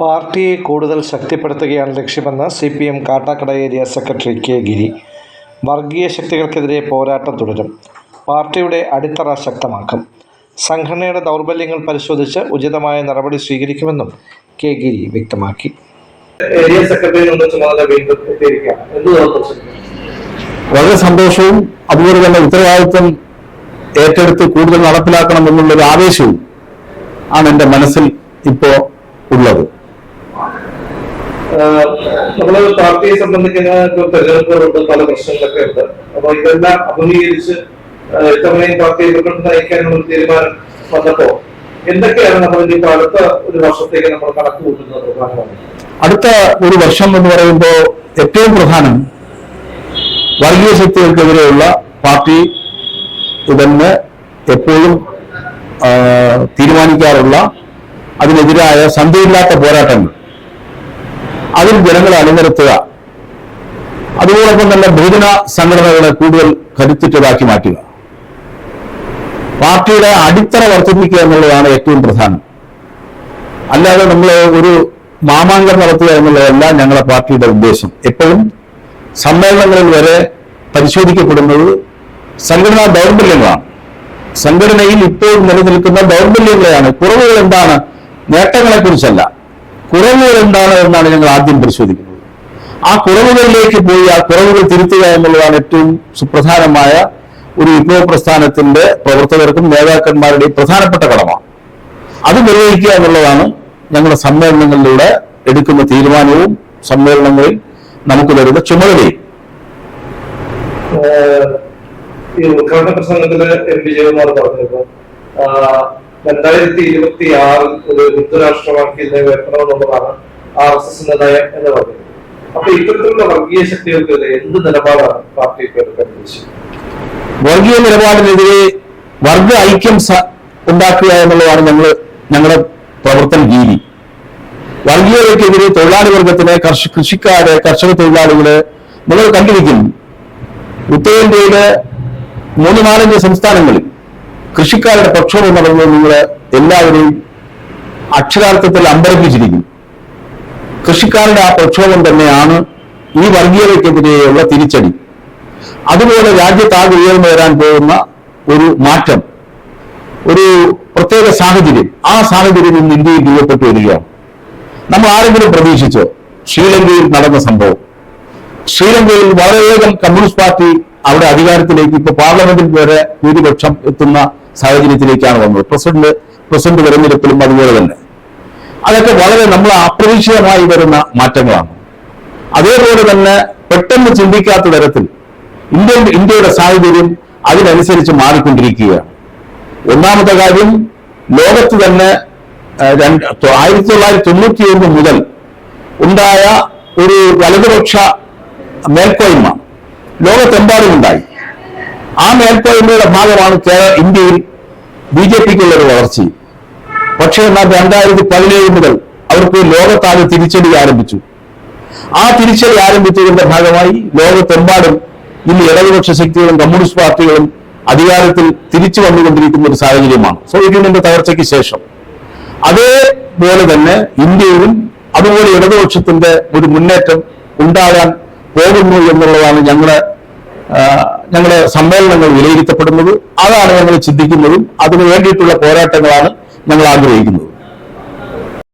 പാർട്ടിയെ കൂടുതൽ ശക്തിപ്പെടുത്തുകയാണ് ലക്ഷ്യമെന്ന് C P M Kattakada area secretary K Giri. വർഗീയ ശക്തികൾക്കെതിരെ പോരാട്ടം തുടരും. പാർട്ടിയുടെ അടിത്തറ ശക്തമാക്കും. സംഘടനയുടെ ദൗർബല്യങ്ങൾ പരിശോധിച്ച് ഉചിതമായ നടപടി സ്വീകരിക്കുമെന്നും കെ ഗിരി വ്യക്തമാക്കി. ഏരിയ സെക്രട്ടറി ചുമതല വീണ്ടും വളരെ സന്തോഷവും അതുപോലെ തന്നെ ഉത്തരവാദിത്വം ഏറ്റെടുത്ത് കൂടുതൽ നടപ്പിലാക്കണം എന്നുള്ളൊരു ആവേശവും ആണ് എന്റെ മനസ്സിൽ ഇപ്പോ നമ്മൾ പാർട്ടിയെ സംബന്ധിക്കുന്ന തെരഞ്ഞെടുപ്പുകളുണ്ട് പല പ്രശ്നങ്ങളൊക്കെ ഉണ്ട്. അപ്പൊ ഇതെല്ലാം അഭിമുഖീകരിച്ച് ഇത്തവണയും പാർട്ടിയെ മുന്നോട്ട് നയിക്കാനുള്ള തീരുമാനം വന്നപ്പോ എന്തൊക്കെയാണ് നമ്മൾ ഇനി അടുത്ത ഒരു വർഷത്തേക്ക് നമ്മൾ കണക്ക് കൂട്ടുന്നത് അടുത്ത ഒരു വർഷം എന്ന് പറയുമ്പോ ഏറ്റവും പ്രധാനം വർഗീയ ശക്തികൾക്കെതിരെയുള്ള പാർട്ടി ഇതെന്ന് എപ്പോഴും തീരുമാനിക്കാറുള്ള അതിനെതിരായ സന്ധിയില്ലാത്ത പോരാട്ടങ്ങൾ. അതിൽ ജനങ്ങളെ അണിനിരത്തുക. അതോടൊപ്പം തന്നെ ബഹുജന സംഘടനകളെ കൂടുതൽ കരുത്തുറ്റതാക്കി മാറ്റുക. പാർട്ടിയുടെ അടിത്തറ വർദ്ധിപ്പിക്കുക എന്നുള്ളതാണ് ഏറ്റവും പ്രധാനം. അല്ലാതെ നമ്മൾ ഒരു മാമാങ്കം നടത്തുക എന്നുള്ളതല്ല ഞങ്ങളുടെ പാർട്ടിയുടെ ഉദ്ദേശം. എപ്പോഴും സമ്മേളനങ്ങളിൽ വരെ പരിശോധിക്കപ്പെടുന്നത് സംഘടനാ ദൗർബല്യങ്ങളാണ്. സംഘടനയിൽ ഇപ്പോഴും നിലനിൽക്കുന്ന ദൗർബല്യങ്ങളെയാണ്. കുറവുകൾ എന്താണ്? നേട്ടങ്ങളെ കുറിച്ചല്ല കുറവുകൾ എന്താണ് എന്നാണ് ഞങ്ങൾ ആദ്യം പരിശോധിക്കുന്നത്. ആ കുറവുകളിലേക്ക് പോയി ആ കുറവുകൾ തിരുത്തുക എന്നുള്ളതാണ് ഏറ്റവും സുപ്രധാനമായ ഒരു വിപ്ലവ പ്രസ്ഥാനത്തിന്റെ പ്രവർത്തകർക്കും നേതാക്കന്മാരുടെയും പ്രധാനപ്പെട്ട കടമ. അത് നിർവഹിക്കുക എന്നുള്ളതാണ് ഞങ്ങളുടെ സമ്മേളനങ്ങളിലൂടെ എടുക്കുന്ന തീരുമാനവും സമ്മേളനങ്ങളിൽ നമുക്ക് തരുന്ന ചുമതലയും. ഉദ്ഘാടന പ്രസംഗത്തിൽ എം പി ജയകുമാർ പറഞ്ഞിരുന്നു. രണ്ടായിരത്തി ഇരുപത്തി ആറിൽ ഒരു ഹിന്ദുരാഷ്ട്രമാക്കി ഇതിനെ വെക്കണമെന്നുള്ളതാണ് ആർ എസ് എസിന്റെ നയം എന്ന് പറയുന്നത്. അപ്പൊ ഇത്തരത്തിലുള്ള വർഗീയ ശക്തികൾക്കെതിരെ എന്ത് നിലപാടാണ് പാർട്ടി ഉദ്ദേശിച്ചത് വർഗീയ നിലപാടിനെതിരെ വർഗ ഐക്യം ഉണ്ടാക്കുക എന്നുള്ളതാണ് ഞങ്ങൾ ഞങ്ങളുടെ പ്രവർത്തന രീതി. വർഗീയതയ്ക്കെതിരെ തൊഴിലാളി വർഗത്തിനെ കർഷ കൃഷിക്കാര് കർഷക തൊഴിലാളികൾ നിങ്ങൾ കണ്ടിരിക്കുന്നു ഉത്തരേന്ത്യയിലെ മൂന്ന് നാലഞ്ച് സംസ്ഥാനങ്ങളിൽ കൃഷിക്കാരുടെ പ്രക്ഷോഭം നടന്നത് നിങ്ങൾ എല്ലാവരെയും അക്ഷരാർത്ഥത്തിൽ അമ്പരപ്പിച്ചിരിക്കുന്നു. കൃഷിക്കാരുടെ ആ പ്രക്ഷോഭം തന്നെയാണ് ഈ വർഗീയതയ്ക്കെതിരെയുള്ള തിരിച്ചടി. അതുപോലെ രാജ്യത്താകെ ഉയർന്നു വരാൻ പോകുന്ന ഒരു മാറ്റം ഒരു പ്രത്യേക സാഹചര്യം. ആ സാഹചര്യം ഇന്ന് ഇന്ത്യയിൽ രൂപപ്പെട്ടു വരികയാണ്. നമ്മൾ ആരെങ്കിലും പ്രതീക്ഷിച്ചോ ശ്രീലങ്കയിൽ നടന്ന സംഭവം? ശ്രീലങ്കയിൽ വളരെയധികം കമ്മ്യൂണിസ്റ്റ് പാർട്ടി അവിടെ അധികാരത്തിലേക്ക് ഇപ്പൊ പാർലമെന്റിൽ വരെ ഭൂരിപക്ഷം എത്തുന്ന സാഹചര്യത്തിലേക്കാണ് വന്നത്. പ്രസിഡന്റ് പ്രസിഡന്റ് തെരഞ്ഞെടുപ്പിലും അതുപോലെ തന്നെ. അതൊക്കെ വളരെ നമ്മൾ അപ്രതീക്ഷിതമായി വരുന്ന മാറ്റങ്ങളാണ്. അതേപോലെ തന്നെ പെട്ടെന്ന് ചിന്തിക്കാത്ത തരത്തിൽ ഇന്ത്യ ഇന്ത്യയുടെ സാഹചര്യം അതിനനുസരിച്ച് മാറിക്കൊണ്ടിരിക്കുകയാണ്. ഒന്നാമത്തെ കാര്യം ലോകത്ത് തന്നെ ആയിരത്തി തൊള്ളായിരത്തി തൊണ്ണൂറ്റി ഒന്ന് മുതൽ ഉണ്ടായ ഒരു വലതുപക്ഷ മേൽക്കോയ്മ ലോകത്തെമ്പാടും ഉണ്ടായി ആ മേൽക്കോയ്മയുടെ ഭാഗമാണ് ഇന്ത്യയിൽ ബി ജെ പിക്കുള്ളൊരു വളർച്ചയും പക്ഷേ എന്നാൽ രണ്ടായിരത്തി പതിനേഴ് മുതൽ അവർക്ക് ലോകത്താകെ തിരിച്ചടി ആരംഭിച്ചു. ആ തിരിച്ചടി ആരംഭിച്ചതിന്റെ ഭാഗമായി ലോകത്തെമ്പാടും ഇന്ന് ഇടതുപക്ഷ ശക്തികളും കമ്മ്യൂണിസ്റ്റ് പാർട്ടികളും അധികാരത്തിൽ തിരിച്ചു വന്നുകൊണ്ടിരിക്കുന്ന ഒരു സാഹചര്യമാണ്. സോവിയറ്റ് യൂണിയന്റെ തകർച്ചയ്ക്ക് ശേഷം. അതേപോലെ തന്നെ ഇന്ത്യയിലും അതുപോലെ ഇടതുപക്ഷത്തിന്റെ ഒരു മുന്നേറ്റം ഉണ്ടാകാൻ പോകുന്നു എന്നുള്ളതാണ് ഞങ്ങളുടെ ഞങ്ങളുടെ സമ്മേളനങ്ങൾ വിലയിരുത്തപ്പെടുന്നത് അതാണ് ഞങ്ങൾ ചിന്തിക്കുന്നതും അതിനു വേണ്ടിയിട്ടുള്ള പോരാട്ടങ്ങളാണ് ഞങ്ങൾ ആഗ്രഹിക്കുന്നത്.